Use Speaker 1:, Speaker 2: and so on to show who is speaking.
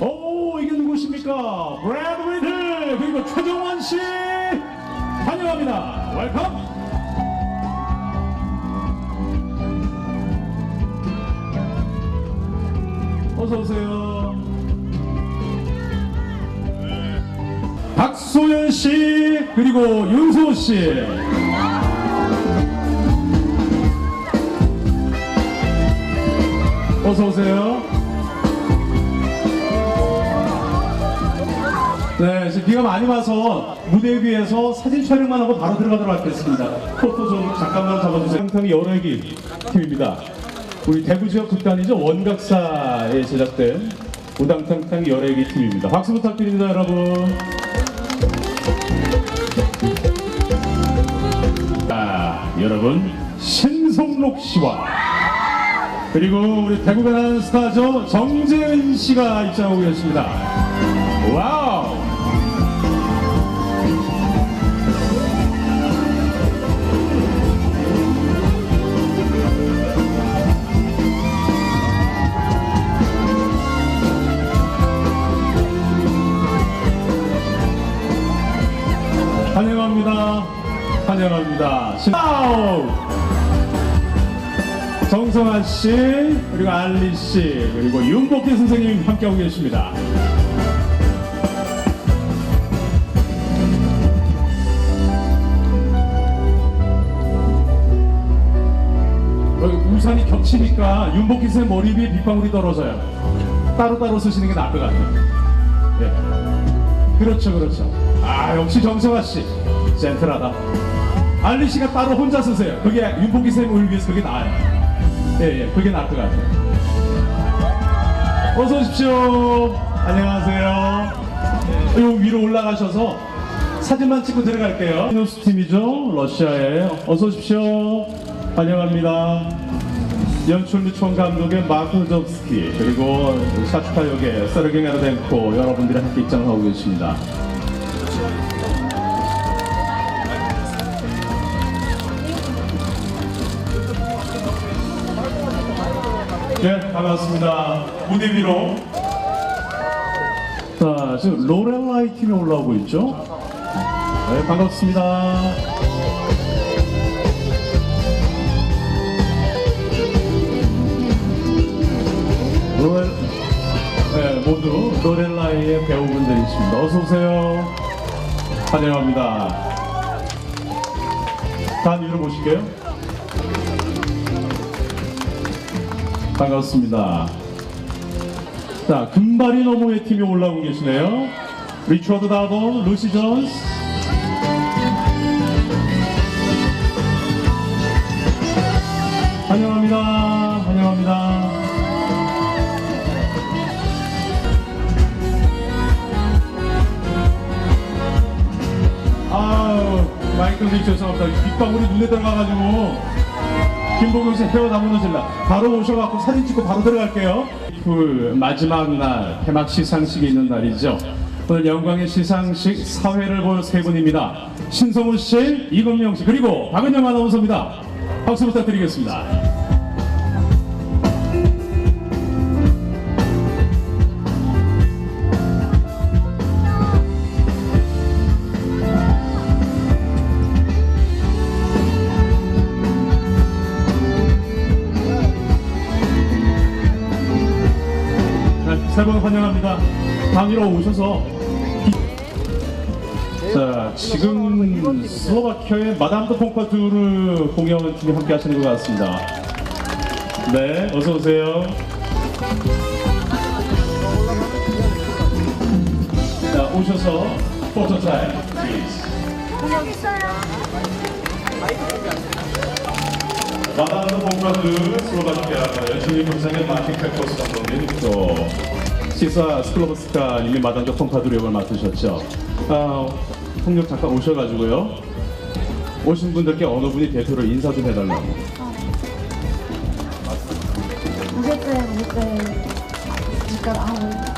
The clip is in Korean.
Speaker 1: 오 이게 누구십니까? 브래드 위드 그리고 최정원 씨 환영합니다. 웰컴. 어서 오세요. 박소연 씨 그리고 윤소 씨. 어서 오세요. 비가 많이 와서 무대 위에서 사진 촬영만 하고 바로 들어가도록 하겠습니다. 포토 좀 잠깐만 잡아주세요. 상탕이 여러기 팀입니다. 우리 대구 지역 극단이죠. 원각사에 제작된 우당탕탕 여래기 팀입니다. 박수 부탁드립니다, 여러분. 자, 여러분 신성록 씨와 그리고 우리 대구 가는 스타죠 정재은 씨가 입장하고 계십니다. 와우. 환영합니다. 신- 와우! 정성아 씨, 그리고 알리 씨, 그리고 윤복희 선생님 함께하고 계십니다. 우산이 겹치니까 윤복희 선생 머리 위에 빗방울이 떨어져요. 따로따로 쓰시는 게 나을 것 같아요. 예. 그렇죠, 그렇죠. 아, 역시 정성아 씨. 젠틀하다. 알리 씨가 따로 혼자 쓰세요. 그게 윤복희 선생님을 위해서 그게 나아요. 예, 예, 그게 나을 것 같아요. 어서 오십시오. 안녕하세요. 예, 요 위로 올라가셔서 사진만 찍고 들어갈게요. 뉴스 팀이죠. 러시아에 어서 오십시오. 환영합니다. 연출 및 총감독의 마크 접스키 그리고 샤츠카 역의 세르게이 나르덴코 여러분들이 함께 입장하고 계십니다. 네, 반갑습니다. 무대 위로. 자, 지금 로렐라이 팀이 올라오고 있죠? 네, 반갑습니다. 로렐, 네, 모두 로렐라이의 배우분들이십니다. 어서오세요. 환영합니다. 다음 위로 보실게요. 반갑습니다. 자, 금발이 너머의 팀이 올라오고 계시네요. 리처드 다본, 루시 존스. 환영합니다. 환영합니다. 아우, 마이클 릭 죄송합니다. 빗방울이 눈에 들어가가지고. 김보경 씨 헤어 나무너질라 바로 오셔갖고 사진 찍고 바로 들어갈게요. 그 마지막 날 개막 시상식이 있는 날이죠. 오늘 영광의 시상식 사회를 볼 세 분입니다. 신성훈 씨, 이건명 씨 그리고 박은영 아나운서입니다. 박수 부탁드리겠습니다. 세분 환영합니다. 방위로 오셔서 자 지금 슬로바키아의 마담 드 퐁파두르 공연 중에 함께 하시는 것 같습니다. 네, 어서 오세요. 자 오셔서 포토 타임, please.
Speaker 2: 여기 있어요.
Speaker 1: 드 퐁파두르 슬로바키아 열심히 감상의 마틴 칼코스 감독님 또 시사 스클로브스카님이 마담 드 퐁파두르 역을 맡으셨죠. 아, 통역 잠깐 오셔가지고요. 오신 분들께 어느 분이 대표로 인사 좀 해달라고.
Speaker 2: 오셨어요, 오셨어요. 잠깐, 아,